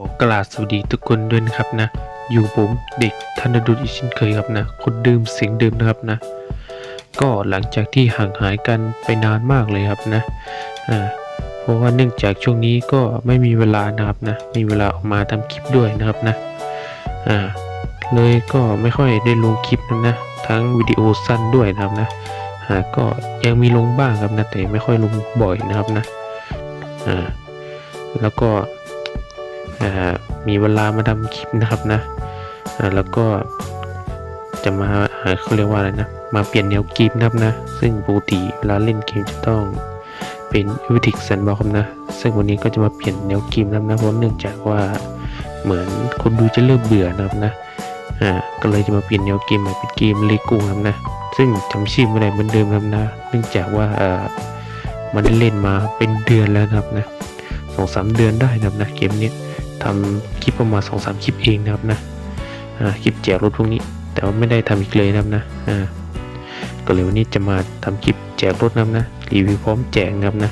ขอกราบสวัสดีทุกคนด้วยนะครับนะ อยู่ผมเด็กธนดุลอีกเช่นเคยครับนะ คนเดิมเสียงเดิมนะครับนะ ก็หลังจากที่ห่างหายกันไปนานมากเลยครับนะอ่าเพราะว่าเนื่องจากช่วงนี้ก็ไม่มีเวลานะครับนะมีเวลาออกมาทำคลิปด้วยนะครับนะอ่าเลยก็ไม่ค่อยได้ลงคลิปนะนะทั้งวิดีโอสั้นด้วยนะครับนะอ่าก็ยังมีลงบ้างครับนะแต่ไม่ค่อยลงบ่อยนะครับนะอ่าแล้วก็ มีเวลามาทำคลิปนะครับนะแล้วก็จะมาเขาเรียกว่าอะไรนะ มาเปลี่ยนแนวเกมนะครับนะ ซึ่งปกติเวลาเล่นเกมจะต้องเป็นวิธีสันบอกครับนะ ซึ่งวันนี้ก็จะมาเปลี่ยนแนวเกมนะครับนะเพราะเนื่องจากว่าเหมือนคนดูจะเริ่มเบื่อนะครับนะอ่าก็เลยจะมาเปลี่ยนแนวเกมใหม่เป็นเกมเลโก้ครับนะ ซึ่งจำชื่อไม่ได้เหมือนเดิมครับนะ เนื่องจากว่าเอ่อมันได้เล่นมาเป็นเดือนแล้วนะครับนะสองสามเดือนได้นะครับนะเกมนี้ ทำคลิปประมาณสองสามคลิปเองนะครับนะคลิปแจกรถพวกนี้ แต่ว่าไม่ได้ทำอีกเลยนะครับนะก็เลยวันนี้จะมาทำคลิปแจกรถนะครับนะรีวิวพร้อมแจกนะครับนะ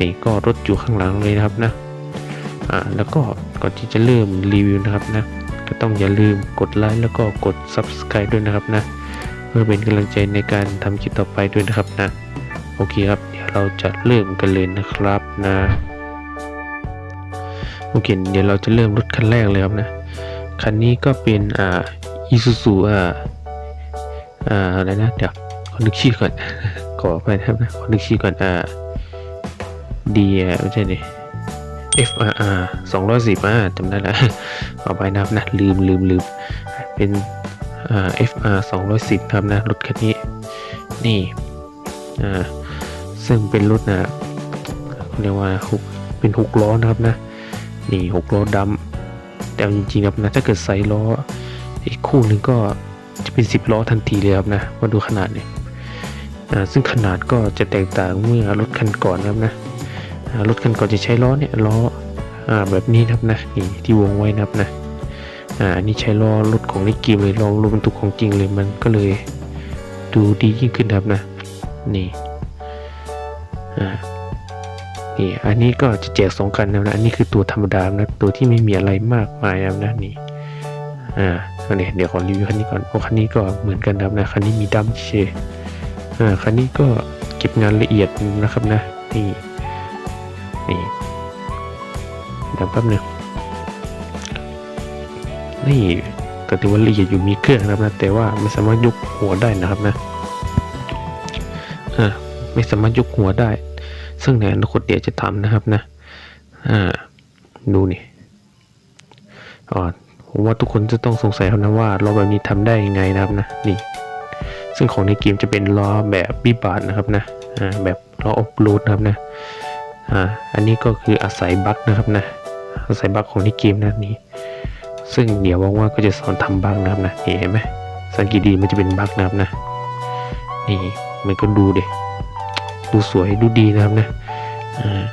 นี่ก็รถอยู่ข้างหลังเลยนะครับนะแล้วก็ก่อนที่จะเริ่มรีวิวนะครับนะก็ต้องอย่าลืมกดไลค์แล้วก็กด subscribe ด้วยนะครับนะเพื่อเป็นกำลังใจในการทำคลิปต่อไปด้วยนะครับนะโอเคครับ เดี๋ยวเราจะเริ่มกันเลยนะครับนะ โอเค เดี๋ยวเราจะเริ่มรถคันแรกเลยครับนะ คันนี้ก็เป็นอ่าอีซูซูอ่าอ่าอะไรนะ เดี๋ยวขอนึกชื่อก่อน ขอไปนะครับนะ ขอนึกชื่อก่อน อ่าดีอะไม่ใช่ดิ FRR 210อ่าจำได้แล้วขอไปนะครับนะ ลืมลืมลืมเป็นอ่า FR 210ครับนะ รถคันนี้ นี่ อ่า ซึ่งเป็นรถนะเรียกว่าหกเป็นหกล้อนะครับนะ นี่หกล้อดำแต่จริงๆครับนะถ้าเกิดใส่ล้ออีกคู่หนึ่งก็จะเป็นสิบล้อทันทีเลยครับนะมาดูขนาดเนี่ยซึ่งขนาดก็จะแตกต่างเมื่อรถคันก่อนนะครับนะรถคันก่อนจะใช้ล้อเนี่ยล้ออแบบนี้นะครับนะนี่ที่วงไว้นะครับนะอันนี้ใช้ล้อรถของในเกมเลยล้อรถบรรทุกของจริงเลยมันก็เลยดูดียิ่งขึ้นครับนะนี่อ่า นี่อันนี้ก็จะแจกสองคันนะนะ อันนี้คือตัวธรรมดานะ ตัวที่ไม่มีอะไรมากมายนะนะนี่อ่าอันนี้เดี๋ยวขอรีวิวคันนี้ก่อนเพราะคันนี้ก็เหมือนกันนะครับนะคันนี้มีดัมเชอ่าคันนี้ก็เก็บงานละเอียดนะครับนะ นี่นี่เดี๋ยวแป๊บนึงนี่ก็ถือว่าละเอียดอยู่มีเครื่องนะครับนะ แต่ว่าไม่สามารถยกหัวได้นะครับนะอ่าไม่สามารถยกหัวได้ ซึ่งในอนาคตเดี๋ยวจะทำนะครับนะอ่าดูนี่อ๋อผมว่าทุกคนจะต้องสงสัยครับนะว่าล้อแบบนี้ทำได้ยังไงนะครับนะนี่ซึ่งของในเกมจะเป็นล้อแบบบีบาร์นะครับนะอ่าแบบล้อออฟโรดนะครับนะอ่าอันนี้ก็คืออาศัยบั๊กนะครับนะอาศัยบั๊กของในเกมนะนี่ซึ่งเดี๋ยวว่างๆก็จะสอนทำบั๊กนะครับนะนี่เห็นไหมสังเกตดีมันจะเป็นบั๊กนะครับนะนี่มันก็ดูเดิ ดูสวยดูดีนะครับนะอ่า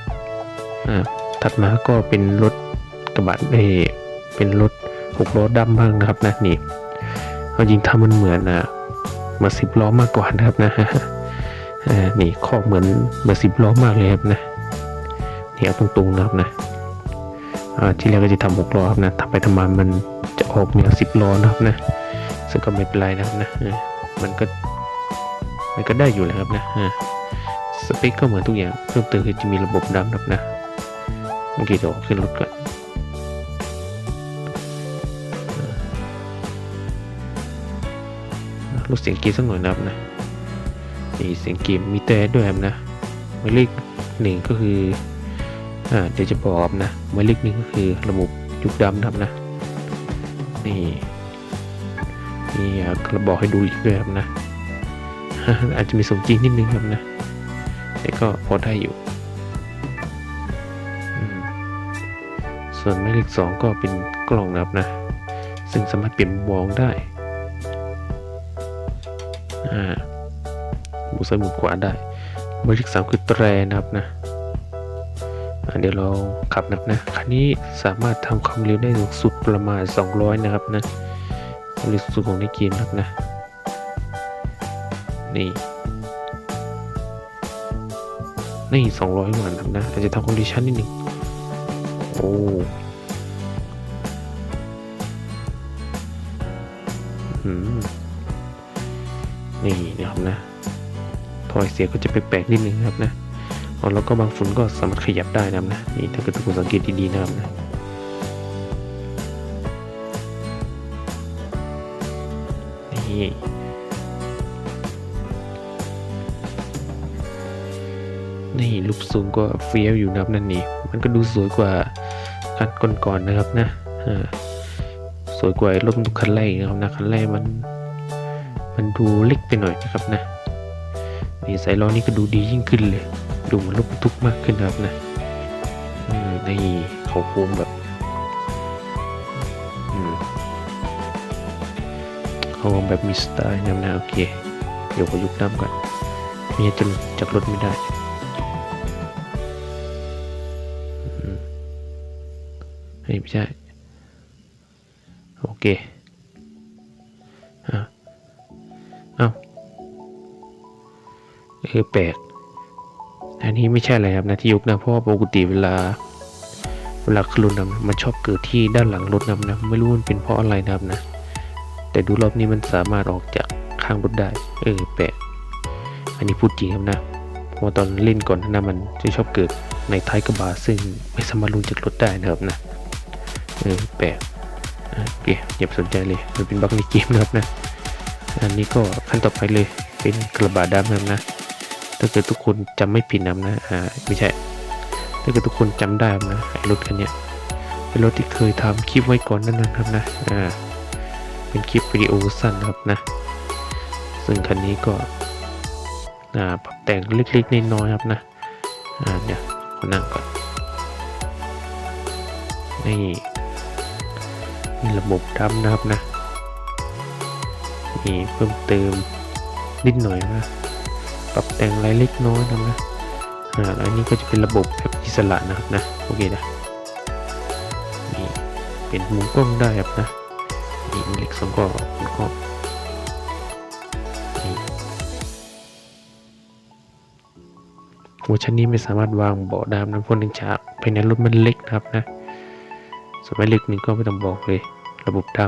อ่าถัดมาก็เป็นรถกระบะเอเป็นรถหกล้อดำบ้างนะครับนะนี่เอาจริงทำมันเหมือนนะมาสิบล้อมากกว่านะครับนะอ่านี่ข้อเหมือนมือนสิบล้อมากเลยครับนะนี่เอาตรงๆนะครับนะอ่าที่แรกก็จะทำหกล้อครับนะทำไปทำมามันจะออกแนวสิบล้อนะครับนะซึ่งก็ไม่เป็นไรนะครับนะมันก็มันก็ได้อยู่แหล้วครับนะอ่า เปคก็เหมือนทุกอย่างเพิ่มเติมคือจะมีระบบดำดับนะโอเคเดี๋ยวขึ้นรถก่อนลดเสียงเกมสักหน่อยนะครับนะนี่เสียงเกมมีแต่ด้วยครับนะหมายเลขหนึ่งก็คืออ่าเดี๋ยวจะบอกนะหมายเลขหนึ่งก็คือระบบยุคดำนะครับนะนี่นี่อะกระบอกให้ดูอีกด้วยครับนะอาจจะมีสมจริงนิดนึงครับนะ แต่ก็พอได้อยู่ ส่วนหมายเลขสองก็เป็นกล่องนะครับนะ ซึ่งสามารถเปลี่ยนมองได้อ่าหมุนซ้ายหมุนขวาได้หมายเลขสามคือแตรนะครับนะเดี๋ยวเราขับนะครับนะ คันนี้สามารถทำความเร็วได้สูงสุดประมาณ 200 นะครับนะความเร็วสูงสุดของในเกมนะครับนะ นี่ นี่สองร้อยกว่านะครับนะอาจจะทำคอนดิชันนิดหนึ่งโอ้นี่นะครับนะทอยเสียก็จะแปลกๆนิดนึงนะครับนะอ๋อแล้วก็บางฝุ่นก็สามารถขยับได้นะครับนะนี่ถ้าเกิดทุกคนสังเกตดีๆนะครับนะนี่ นี่ลูกสูงก็เฟี้ยวอยู่นะครับนั่นนี่มันก็ดูสวยกว่าคันก่อนๆนะครับนะอ่าสวยกว่ารถบรรทุกคันแรกนะครับนะคันแรกมันมันดูเล็กไปหน่อยนะครับนะนี่สายล้อนี่ก็ดูดียิ่งขึ้นเลย ดูเหมันรถบรรทุกมากขึ้นนะครับนะอืมนี่เขาโค้งแบบอืมเขาโค้งแบบมีสไตล์นะนะโอเค เดี๋ยวขอยุกน้ำก่อนมีจนจากรถไม่ได้ ไม่ใช่ โอเคอะเอ้าเออแปลกอันนี้ไม่ใช่อะไรครับนะที่ยุบนะเพราะปกติเวลาเวลาคลุนนะมันชอบเกิดที่ด้านหลังรถนะนะไม่รู้มันเป็นเพราะอะไรนะครับนะ แต่ดูรอบนี้มันสามารถออกจากข้างรถได้ เออแปลกอันนี้พูดจริงครับนะเพราะตอนเล่นก่อนนะมันจะชอบเกิดในท้ายกระบะซึ่งไม่สามารถลงจากรถได้นะครับนะ เออแปลกโอเคอย่าสนใจเลย มันเป็นบั๊กในเกมนะครับนะ อันนี้ก็ขั้นต่อไปเลยเป็นกระบะดำนะครับนะ ถ้าเกิดทุกคนจำไม่ผิดนะนะอ่าไม่ใช่ ถ้าเกิดทุกคนจำได้นะไอ้รถคันเนี้ยเป็นรถที่เคยทำคลิปไว้ก่อนนั่นนะครับนะอ่าเป็นคลิปวิดีโอสั้นนะครับนะ ซึ่งคันนี้ก็อ่าปรับแต่งเล็กๆน้อยๆครับนะอ่าเดี๋ยวขอนั่งก่อนนี่ นี่ระบบดำนะครับนะนี่เพิ่มเติมนิดหน่อยนะปรับแต่งรายเล็กน้อยนะนะอ่าแล้วอันนี้ก็จะเป็นระบบแบบอิสระนะครับนะโอเคนะนี่เป็นมุมกล้องได้ครับนะนี่มีเล็กสองก้อนมุมกล้องหัวชั้นนี้ไม่สามารถวางเบาะได้นะเพราะเนื่งจากภายในรถมันเล็กนะครับนะ ส่วนไม่เล็กนี่ก็ไม่ต้องบอกเลย ระบบด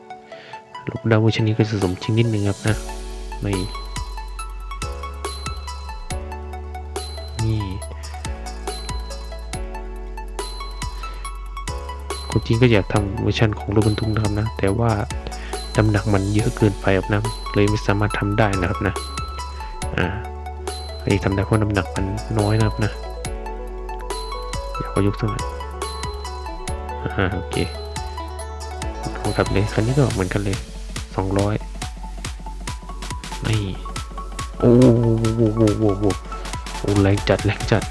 ำระบบดำเวอร์ชันนี้ก็จะสมจริงนิดนึงครับนะไม่นี่คนจริงก็อยากทำเวอร์ชันของรถบรรทุกนะครับนะ แต่ว่าน้ำหนักมันเยอะเกินไปครับนะเลยไม่สามารถทำได้นะครับนะอ่าอันนี้ทำได้เพราะน้ำหนักมันน้อยนะครับนะเดี๋ยวขอยกสักหน่อย อ่าโอเคลองขับเลยคันนี้ก็เหมือนกันเลยสองร้อยนี่โอ้โหโอ้โหโอ้โหโอ้แรงจัดแรงจัด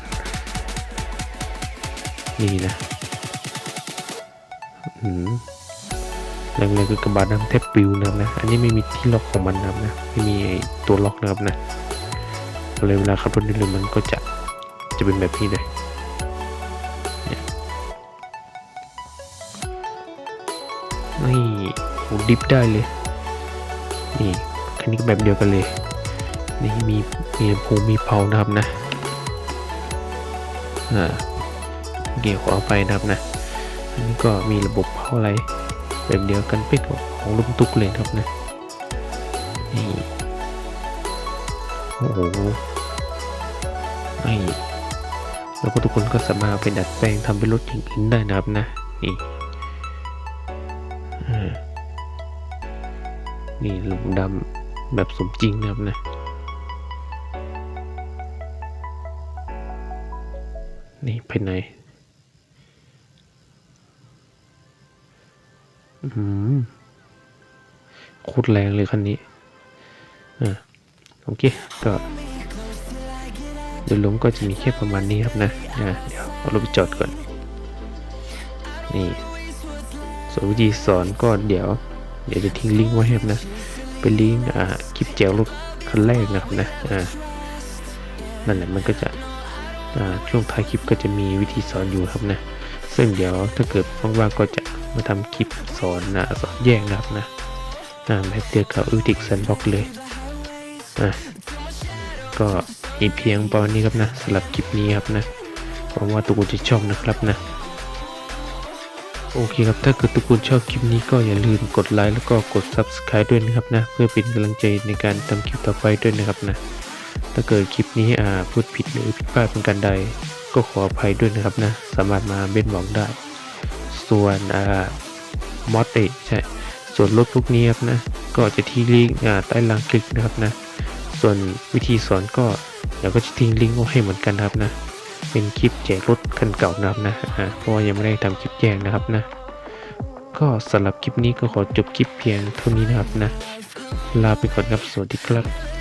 นี่นะอืมแรงเลยคือกระบะน้ำแทบปิวนะครับนะ อันนี้ไม่มีที่ล็อกของมันนะครับนะ ไม่มีไอตัวล็อกนะครับนะเลยเวลาขับรถนี่เลยมันก็จะจะเป็นแบบนี้เลย โอ้ดิฟได้เลย นี่คันนี้ก็แบบเดียวกันเลย นี่มีมีภูมีเผานะครับนะอ่าเกี่ยวขอไปนะครับนะอันนี้ก็มีระบบเผาอะไร แบบเดียวกันเป๊กของลุงตุกเลยครับนะนี่โอ้โหนี่แล้วก็ทุกคนก็สามารถไปดัดแปลงทำเป็นรถอย่างอื่นได้นะครับนะนี่ นี่ระบบดำแบบสมจริงนะครับนะนี่ภายในอืมโคตรแรงเลยคันนี้ อ่าโอเค ก็โดยรวมก็จะมีแค่ประมาณนี้ครับนะ อ่าเดี๋ยวเอารถไปจอดก่อน นี่ ส่วนวิธีสอนก็เดี๋ยว เดี๋ยวจะทิ้งลิงก์ไว้ให้นะ เป็นลิงก์อ่าคลิปแจวรถคันแรกนะครับนะอ่านั่นแหละมันก็จะอ่าช่วงท้ายคลิปก็จะมีวิธีสอนอยู่ครับนะ ซึ่งเดี๋ยวถ้าเกิดว่างๆก็จะมาทำคลิปสอนนะสอนแยกนะครับนะอ่าแบบเดียวกับอุติกซันบ็อกเลยอ่าก็มีเพียงประมาณนี้ครับนะสำหรับคลิปนี้ครับนะหวังว่าทุกคนจะชอบนะครับนะ โอเคครับ ถ้าเกิดทุกคนชอบคลิปนี้ก็อย่าลืมกดไลค์แล้วก็กด Subscribe ด้วยนะครับนะ เพื่อเป็นกำลังใจในการทำคลิปต่อไปด้วยนะครับนะ ถ้าเกิดคลิปนี้อ่าพูดผิดหรือผิดพลาดเป็นการใด ก็ขออภัยด้วยนะครับนะ สามารถมาเบ้นบอกได้ ส่วนอ่ามอดเอใช่ส่วนลดพวกนี้ครับนะ ก็จะที่ลิงก์ใต้ล่างคลิปนะครับนะ ส่วนวิธีสอนก็เดี๋ยวก็จะทิ้งลิงก์ไว้ให้เหมือนกันครับนะ เป็นคลิปแจกรถคันเก่านะครับนะเพราะว่ายังไม่ได้ทำคลิปแจกนะครับนะ ก็สำหรับคลิปนี้ก็ขอจบคลิปเพียงเท่านี้นะครับนะ ลาไปก่อนครับสวัสดีครับ